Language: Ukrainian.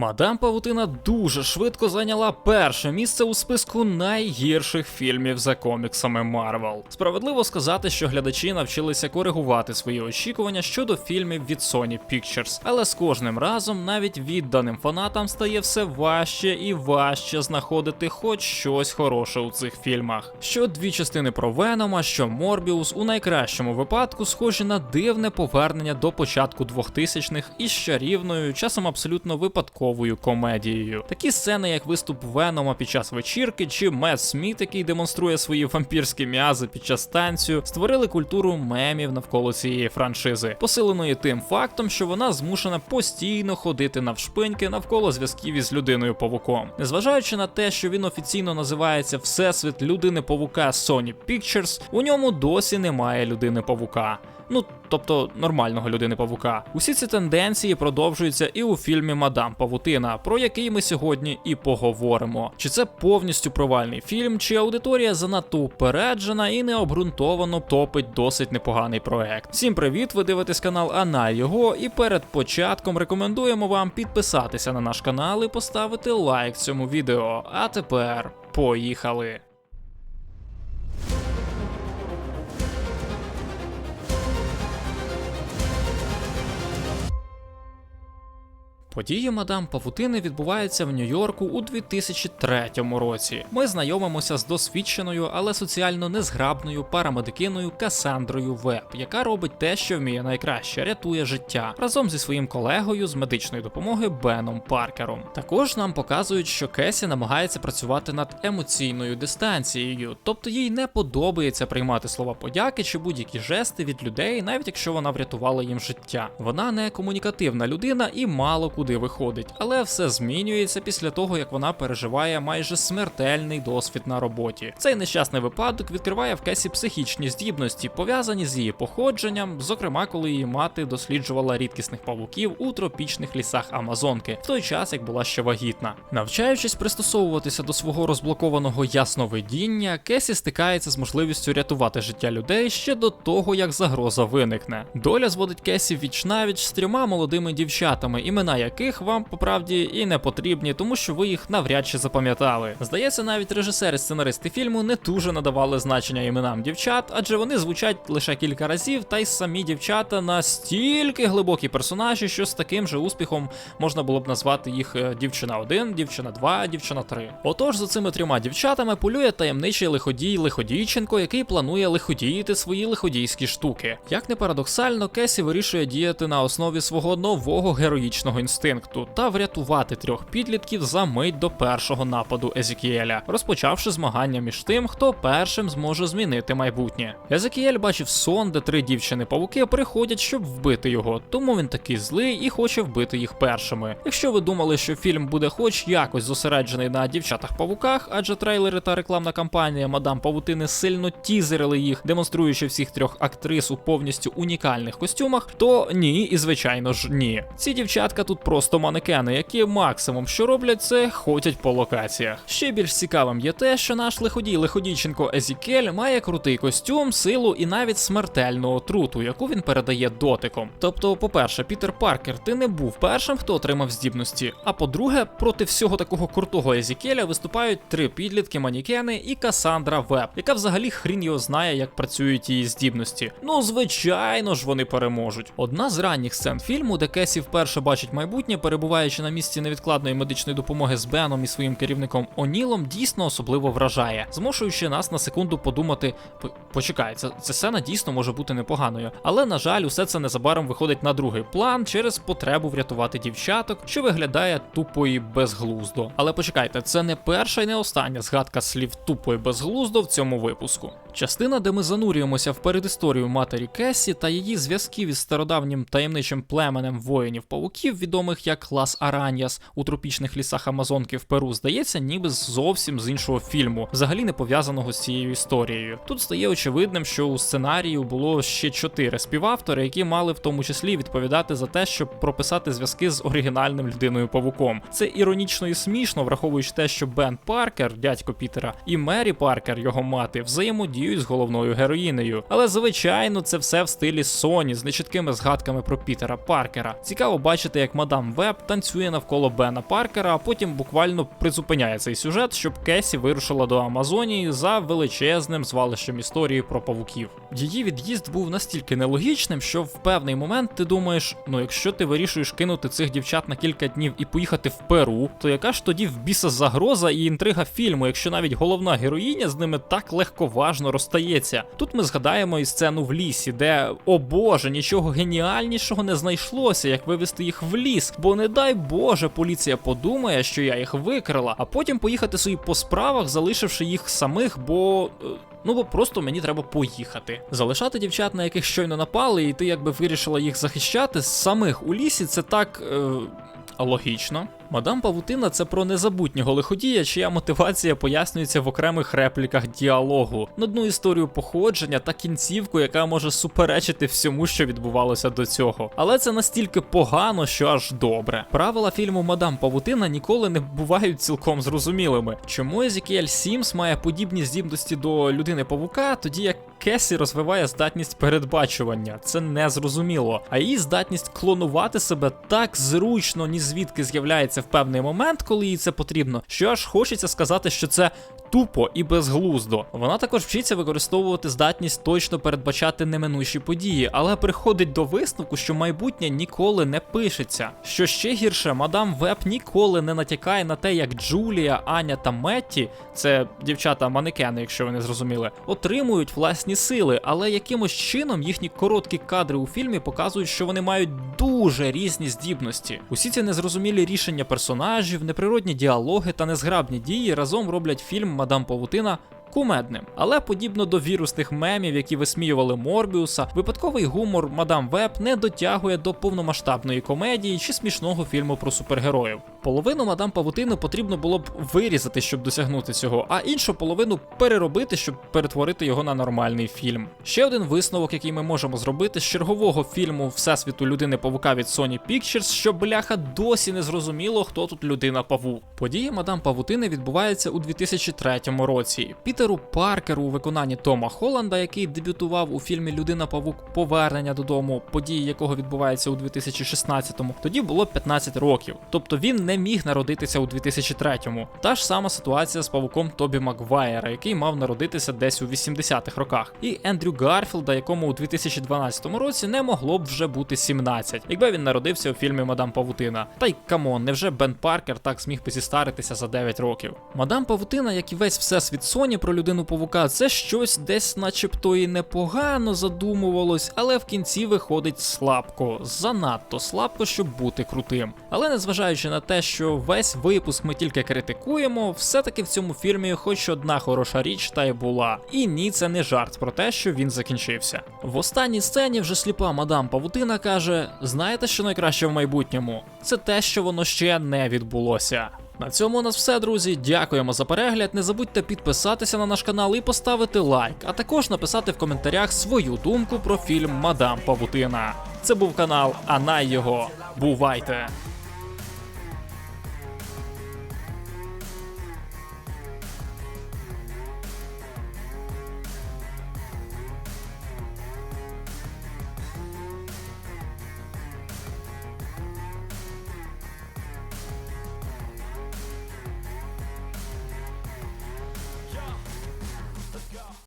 Мадам Павутина дуже швидко зайняла перше місце у списку найгірших фільмів за коміксами Марвел. Справедливо сказати, що глядачі навчилися коригувати свої очікування щодо фільмів від Sony Pictures, але з кожним разом навіть відданим фанатам стає все важче і важче знаходити хоч щось хороше у цих фільмах. Що дві частини про Венома, що Морбіус у найкращому випадку схожі на дивне повернення до початку 2000-х із чарівною, часом абсолютно випадковою комедією. Такі сцени, як виступ Венома під час вечірки, чи Мед Сміт, який демонструє свої вампірські м'язи під час танцю, створили культуру мемів навколо цієї франшизи, посиленої тим фактом, що вона змушена постійно ходити навшпиньки навколо зв'язків із людиною павуком. Незважаючи на те, що він офіційно називається Всесвіт людини павука Sony Pictures, у ньому досі немає людини павука. Ну, тобто нормального людини павука. Усі ці тенденції продовжуються і у фільмі Мадам Павутина, про який ми сьогодні і поговоримо. Чи це повністю провальний фільм, чи аудиторія занадто упереджена і необґрунтовано топить досить непоганий проект. Всім привіт! Ви дивитесь канал Ана його, і перед початком рекомендуємо вам підписатися на наш канал і поставити лайк цьому відео. А тепер поїхали! Події мадам Павутини відбуваються в Нью-Йорку у 2003 році. Ми знайомимося з досвідченою, але соціально незграбною парамедикиною Касандрою Веб, яка робить те, що вміє найкраще, рятує життя разом зі своїм колегою з медичної допомоги Беном Паркером. Також нам показують, що Кесі намагається працювати над емоційною дистанцією, тобто їй не подобається приймати слова подяки чи будь-які жести від людей, навіть якщо вона врятувала їм життя. Вона не комунікативна людина і мало куди виходить, але все змінюється після того, як вона переживає майже смертельний досвід на роботі. Цей нещасний випадок відкриває в Кесі психічні здібності, пов'язані з її походженням, зокрема, коли її мати досліджувала рідкісних павуків у тропічних лісах Амазонки, в той час як була ще вагітна. Навчаючись пристосовуватися до свого розблокованого ясновидіння, Кесі стикається з можливістю рятувати життя людей ще до того, як загроза виникне. Доля зводить Кесі віч навіч з трьома молодими дівчатами, імена яких вам по правді і не потрібні, тому що ви їх навряд чи запам'ятали. Здається, навіть режисери і сценаристи фільму не дуже надавали значення іменам дівчат, адже вони звучать лише кілька разів, та й самі дівчата настільки глибокі персонажі, що з таким же успіхом можна було б назвати їх е, дівчина 1, дівчина 2, дівчина 3. Отож, за цими трьома дівчатами полює таємничий лиходій Лиходійченко, який планує лиходіїти свої лиходійські штуки. Як не парадоксально, Кесі вирішує діяти на основі свого нового героїчного інстинкту та врятувати трьох підлітків за мить до першого нападу Езекіеля, розпочавши змагання між тим, хто першим зможе змінити майбутнє. Езекіель бачив сон, де три дівчини-павуки приходять, щоб вбити його, тому він такий злий і хоче вбити їх першими. Якщо ви думали, що фільм буде хоч якось зосереджений на дівчатах-павуках, адже трейлери та рекламна кампанія Мадам Павутини сильно тізерили їх, демонструючи всіх трьох актрис у повністю унікальних костюмах, то ні, і звичайно ж ні. Ці дівчатка тут просто манекени, які максимум що роблять, це ходять по локаціях. Ще більш цікавим є те, що наш лиходій лиходійченко Езікель має крутий костюм, силу і навіть смертельну отруту, яку він передає дотиком. Тобто, по-перше, Пітер Паркер, ти не був першим, хто отримав здібності. А по-друге, проти всього такого крутого Езікеля виступають три підлітки манікени і Касандра Веб, яка взагалі хрін його знає, як працюють її здібності. Ну, звичайно ж, вони переможуть. Одна з ранніх сцен фільму, де Кесі вперше бачить майбутнє, перебуваючи на місці невідкладної медичної допомоги з Беном і своїм керівником Онілом, дійсно особливо вражає, змушуючи нас на секунду подумати: «П- почекай, ця, ця сцена дійсно може бути непоганою. Але на жаль, усе це незабаром виходить на другий план через потребу врятувати дівчаток, що виглядає тупо і безглуздо. Але почекайте, це не перша і не остання згадка слів тупо і безглуздо в цьому випуску. Частина, де ми занурюємося в передісторію матері Кесі та її зв'язків із стародавнім таємничим племенем воїнів павуків, відомих як Лас Араньяс у тропічних лісах Амазонки в Перу, здається, ніби зовсім з іншого фільму, взагалі не пов'язаного з цією історією. Тут стає очевидним, що у сценарію було ще чотири співавтори, які мали в тому числі відповідати за те, щоб прописати зв'язки з оригінальним людиною павуком. Це іронічно і смішно, враховуючи те, що Бен Паркер, дядько Пітера, і Мері Паркер, його мати, взаємодіють взаємодіють з головною героїнею. Але звичайно, це все в стилі Соні з нечіткими згадками про Пітера Паркера. Цікаво бачити, як мадам Веб танцює навколо Бена Паркера, а потім буквально призупиняє цей сюжет, щоб Кесі вирушила до Амазонії за величезним звалищем історії про павуків. Її від'їзд був настільки нелогічним, що в певний момент ти думаєш: ну якщо ти вирішуєш кинути цих дівчат на кілька днів і поїхати в Перу, то яка ж тоді в біса загроза і інтрига фільму, якщо навіть головна героїня з ними так легковажно розстається? Тут ми згадаємо і сцену в лісі, де о боже, нічого геніальнішого не знайшлося, як вивести їх в ліс, бо не дай Боже, поліція подумає, що я їх викрила, а потім поїхати собі по справах, залишивши їх самих, бо. е, Ну бо просто мені треба поїхати. Залишати дівчат, на яких щойно напали, і ти якби вирішила їх захищати самих у лісі, це так. Е... Логічно. Мадам Павутина це про незабутнього лиходія, чия мотивація пояснюється в окремих репліках діалогу, нудну історію походження та кінцівку, яка може суперечити всьому, що відбувалося до цього. Але це настільки погано, що аж добре. Правила фільму Мадам Павутина ніколи не бувають цілком зрозумілими. Чому Езікіель Сімс має подібні здібності до людини павука, тоді як Кесі розвиває здатність передбачування. Це не зрозуміло. А її здатність клонувати себе так зручно, ні звідки з'являється в певний момент, коли їй це потрібно, що аж хочеться сказати, що це. Тупо і безглуздо. Вона також вчиться використовувати здатність точно передбачати неминучі події, але приходить до висновку, що майбутнє ніколи не пишеться. Що ще гірше, мадам Веб ніколи не натякає на те, як Джулія, Аня та Метті, це дівчата-манекени, якщо ви не зрозуміли, отримують власні сили, але якимось чином їхні короткі кадри у фільмі показують, що вони мають дуже різні здібності. Усі ці незрозумілі рішення персонажів, неприродні діалоги та незграбні дії разом роблять фільм Мадам Павутина. Кумедним, але подібно до вірусних мемів, які висміювали Морбіуса, випадковий гумор Мадам Веб не дотягує до повномасштабної комедії чи смішного фільму про супергероїв. Половину Мадам Павутини потрібно було б вирізати, щоб досягнути цього, а іншу половину переробити, щоб перетворити його на нормальний фільм. Ще один висновок, який ми можемо зробити з чергового фільму Всесвіту людини павука від Sony Pictures, що бляха досі не зрозуміло, хто тут людина павук. Події Мадам Павутини відбуваються у 2003 році. Пітеру Паркеру у виконанні Тома Холланда, який дебютував у фільмі Людина Павук Повернення додому, події якого відбуваються у 2016-му, тоді було 15 років. Тобто він не міг народитися у 2003-му. Та ж сама ситуація з павуком Тобі Макваєра, який мав народитися десь у 80-х роках, і Ендрю Гарфілда, якому у 2012 році не могло б вже бути 17, якби він народився у фільмі Мадам Павутина. Та й камон, невже Бен Паркер так зміг би зістаритися за 9 років? Мадам Павутина, як і весь всесвіт Соні про людину павука, це щось десь, начебто, і непогано задумувалось, але в кінці виходить слабко, занадто слабко, щоб бути крутим. Але незважаючи на те, що весь випуск ми тільки критикуємо, все-таки в цьому фільмі хоч одна хороша річ та й була. І ні, це не жарт про те, що він закінчився. В останній сцені вже сліпа мадам Павутина каже: знаєте, що найкраще в майбутньому? Це те, що воно ще не відбулося. На цьому у нас все, друзі. Дякуємо за перегляд. Не забудьте підписатися на наш канал і поставити лайк, а також написати в коментарях свою думку про фільм Мадам Павутина. Це був канал Анай його. Бувайте!